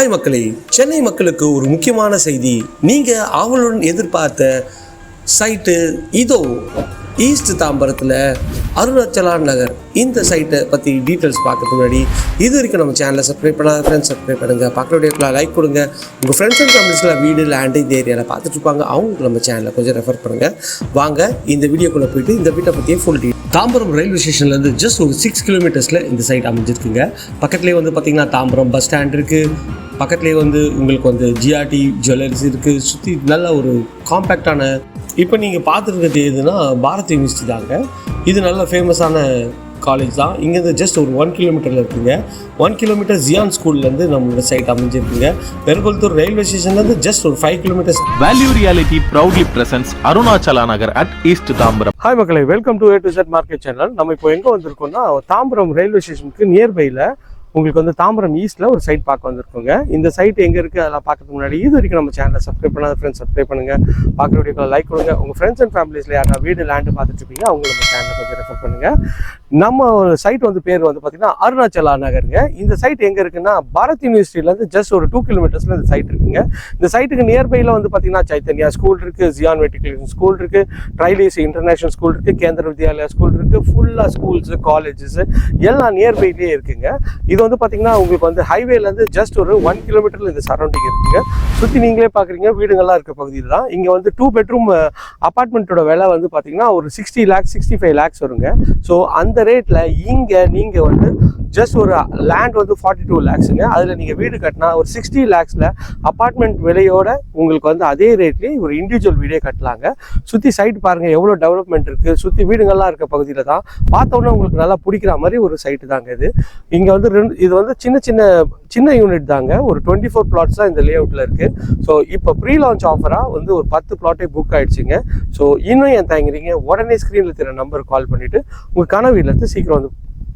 Hi மக்களே சென்னை மக்களுக்கு ஒரு முக்கியமான செய்தி. நீங்கள் ஆவலுடன் எதிர்பார்த்த சைட்டு இதோ. ஈஸ்ட் தாம்பரத்தில் அருணாச்சலா நகர். இந்த சைட்டை பற்றி டீட்டெயில்ஸ் பார்க்கறதுக்கு முன்னாடி இது வரைக்கும் நம்ம சேனலை சப்ஸ்கிரைப் பண்ணாத ஃப்ரெண்ட்ஸ் சப்ஸ்கிரைப் பண்ணுங்கள் பக்கத்து லைக் கொடுங்க. உங்கள் ஃப்ரெண்ட்ஸ் அண்ட் ஃபேமிலிஸில் வீடு லேண்டு இந்த ஏரியாவில் பார்த்துட்டு இருப்பாங்க. அவங்களுக்கு நம்ம சேனலை கொஞ்சம் ரெஃபர் பண்ணுங்கள் வாங்க இந்த வீடியோக்குள்ளே போயிட்டு இந்த வீட்டை பற்றியே ஃபுல் டீ தாம்பரம் ரயில்வே ஸ்டேஷன்லேருந்து ஜஸ்ட் ஒரு சிக்ஸ் கிலோமீட்டர்ஸில் இந்த சைட் அமைஞ்சிருக்குங்க. பக்கத்துலேயே வந்து பார்த்திங்கன்னா தாம்பரம் பஸ் ஸ்டாண்ட் இருக்குது பக்கத்துலேயே வந்து உங்களுக்கு வந்து ஜிஆர்டி ஜுவல்லரிஸ் இருக்குது சுற்றி நல்ல ஒரு காம்பேக்டான இப்போ நீங்கள் பார்த்துருக்கிறது எதுனா பாரத் யூனிவர்சிட்டி தாங்க. இது நல்ல ஃபேமஸான காலேஜ் தான். இங்கேருந்து ஜஸ்ட் ஒரு ஒன் கிலோமீட்டரில் இருக்குங்க. ஒன் கிலோமீட்டர் ஜியான் ஸ்கூல்லேருந்து நம்மளோட சைட் அமைஞ்சிருக்குங்க. பெருங்கொளத்தூர் ரயில்வே ஸ்டேஷன்லேருந்து ஜஸ்ட் ஒரு five kilometers Value Reality proudly presents Arunachala Nagar at East Tambaram. Hi மக்களே welcome to A to Z market channel நம்ம இப்போ எங்கே வந்திருக்கோம்னா தாம்பரம் ரயில்வே ஸ்டேஷனுக்கு நியர்பையில் உங்களுக்கு வந்து தாம்பரம் ஈஸ்ட்டில் ஒரு சைட் பார்க்க வந்திருக்கோங்க. இந்த சைட் எங்கே இருக்குது அதெல்லாம் பார்க்கறதுக்கு முன்னாடி இது வரைக்கும் நம்ம சேனலை சப்ஸ்கிரைப் பண்ணாத ஃப்ரெண்ட்ஸ் சப்ஸ்கிரைப் பண்ணுங்கள் பார்க்குற வீடியோக்கு லைக் கொடுங்க. உங்கள் ஃப்ரெண்ட்ஸ் அண்ட் ஃபேமிலிஸில் யாராவது வீடு லேண்டு பார்த்துட்டு இருப்பீங்க அவங்க நம்ம சேனலை கொஞ்சம் ரெஃபர் பண்ணுங்கள் நம்ம சைட் வந்து பேர் வந்து பார்த்தீங்கன்னா அருணாச்சலா நகருங்க. இந்த சைட் எங்கே இருக்குன்னா பாரத் யூனிவர்சிட்டியிலேருந்து ஜஸ்ட் ஒரு டூ கிலோமீட்டர்ஸில் இந்த சைட் இருக்குங்க. இந்த சைட்டுக்கு நியர்பையில் வந்து பார்த்தீங்கன்னா சைத்தன்யா ஸ்கூல் இருக்குது ஜியான் வெட்டிகுலேஷன் ஸ்கூல் இருக்கு ட்ரைலேஸ் இன்டர்நேஷனல் ஸ்கூல் இருக்குது கேந்திர வித்யாலயா ஸ்கூல் இருக்குது ஃபுல்லாக ஸ்கூல்ஸு காலேஜஸ் எல்லாம் நியர்பைலேயே இருக்குங்க. இது வந்து பார்த்தீங்கன்னா உங்களுக்கு வந்து ஹைவேலேருந்து ஜஸ்ட் ஒரு ஒன் கிலோமீட்டரில் இந்த சரௌண்டிங் இருக்குங்க. சுற்றி நீங்களே பார்க்குறீங்க வீடுங்கள்லாம் இருக்க பகுதியில் தான். இங்கே வந்து டூ பெட்ரூம் அப்பார்ட்மெண்ட்டோட விலை வந்து பார்த்தீங்கன்னா ஒரு sixty lakhs sixty five lakhs வருங்க. ஸோ அந்த ரேட்டில் இங்கே நீங்கள் வந்து ஜஸ்ட் ஒரு லேண்ட் வந்து ஃபார்ட்டி டூ லேக்ஸுங்க அதில் நீங்கள் வீடு கட்டினா ஒரு சிக்ஸ்டி லேக்ஸில் அப்பார்ட்மெண்ட் விலையோட உங்களுக்கு வந்து அதே ரேட்லேயே ஒரு இண்டிவிஜுவல் வீடே கட்டலாங்க. சுற்றி சைட் பாருங்கள் எவ்வளோ டெவலப்மெண்ட் இருக்குது சுற்றி வீடுங்கள்லாம் இருக்க பகுதியில் தான். பார்த்தோன்னே உங்களுக்கு நல்லா பிடிக்கிற மாதிரி ஒரு சைட்டு தாங்க இது. இங்கே வந்து ரெண்டு இது வந்து சின்ன சின்ன சின்ன யூனிட் தாங்க. ஒரு டுவெண்ட்டி ஃபோர் பிளாட்ஸ் தான் இந்த லே அவுட்டில் இருக்குது ஸோ இப்போ ப்ரீ லான்ச் ஆஃபராக வந்து ஒரு பத்து பிளாட்டே புக் ஆகிடுச்சிங்க ஸோ இன்னும் ஏன் தயங்குறீங்க? உடனே ஸ்க்ரீனில் தெரிய நம்பர் கால் பண்ணிவிட்டு உங்கள் கனவு இருந்து சீக்கிரம் வந்து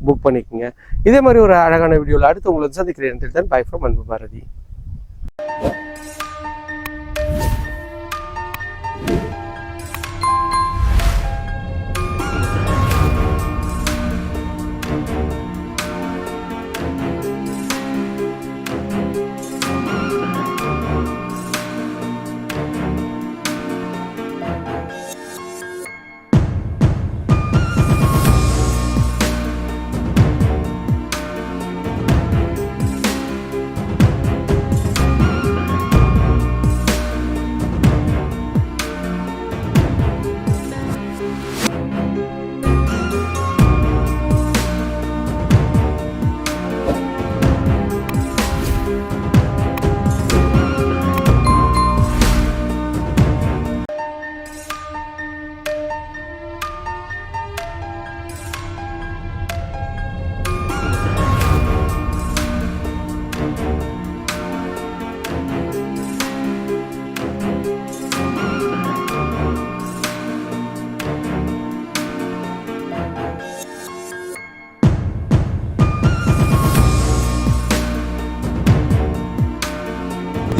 புக் பண்ணிக்கோங்க. இதே மாதிரி ஒரு அழகான வீடியோவில் அடுத்து உங்களை சந்திக்கிறேன். தான் பை ஃப்ரம் அன்பு பாரதி.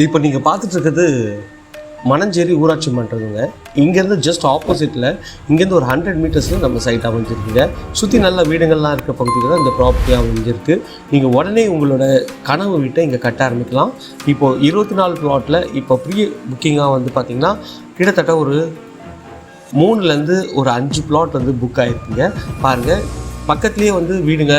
இப்போ நீங்கள் பார்த்துட்டு இருக்கிறது மணஞ்சேரி ஊராட்சி மன்றதுங்க. இங்கேருந்து ஜஸ்ட் ஆப்போசிட்டில் இங்கேருந்து ஒரு ஹண்ட்ரட் மீட்டர்ஸில் நம்ம சைட் அமைஞ்சிருக்குங்க. சுற்றி நல்ல வீடுங்கள்லாம் இருக்க பகுதியில் தான் இந்த ப்ராப்பர்ட்டி அமைஞ்சிருக்கு. நீங்கள் உடனே உங்களோட கனவு வீட்டை இங்கே கட்ட ஆரம்பிக்கலாம். இப்போது இருபத்தி நாலு ப்ளாட்டில் இப்போ ப்ரீ புக்கிங்காக வந்து பார்த்திங்கன்னா கிட்டத்தட்ட ஒரு மூணுலேருந்து ஒரு அஞ்சு ப்ளாட் வந்து புக் ஆகிருக்குங்க பாருங்கள் பக்கத்துலேயே வந்து வீடுங்க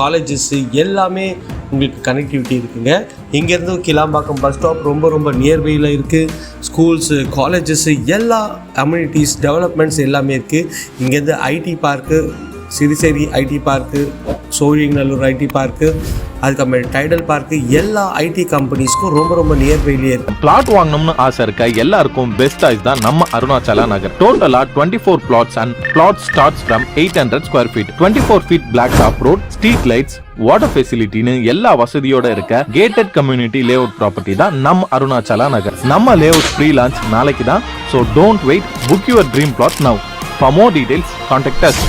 காலேஜஸ் எல்லாமே உங்களுக்கு கனெக்டிவிட்டி இருக்குங்க. இங்கேருந்து கிளாம்பாக்கம் பஸ் ஸ்டாப் ரொம்ப ரொம்ப நியர்பையில் இருக்குது ஸ்கூல்ஸு காலேஜஸ்ஸு எல்லா அம்யூனிட்டிஸ் டெவலப்மெண்ட்ஸ் எல்லாமே இருக்குது இங்கேருந்து IT park Siruseri IT park Sholinganallur IT park அதுக்கப்புறம் டைடல் பார்க்கு எல்லா ஐடி கம்பெனிஸ்க்கும் ரொம்ப ரொம்ப நியர்பைலேயே இருக்குது பிளாட் வாங்கணும்னு ஆசை இருக்க எல்லாருக்கும் பெஸ்ட் சாய்ஸ் தான் நம்ம அருணாச்சலா நகர். டோட்டலா twenty four plots and plot starts from eight hundred square feet twenty four feet black top road street lights water ஃபெசிலிட்டின்னு எல்லா வசதியோட இருக்க gated community layout property தான் நம்ம அருணாச்சலா நகர். நம்ம லே அவுட் ப்ரீ லான்ச் நாளைக்கு தான் so don't wait book your dream plot now for more details contact us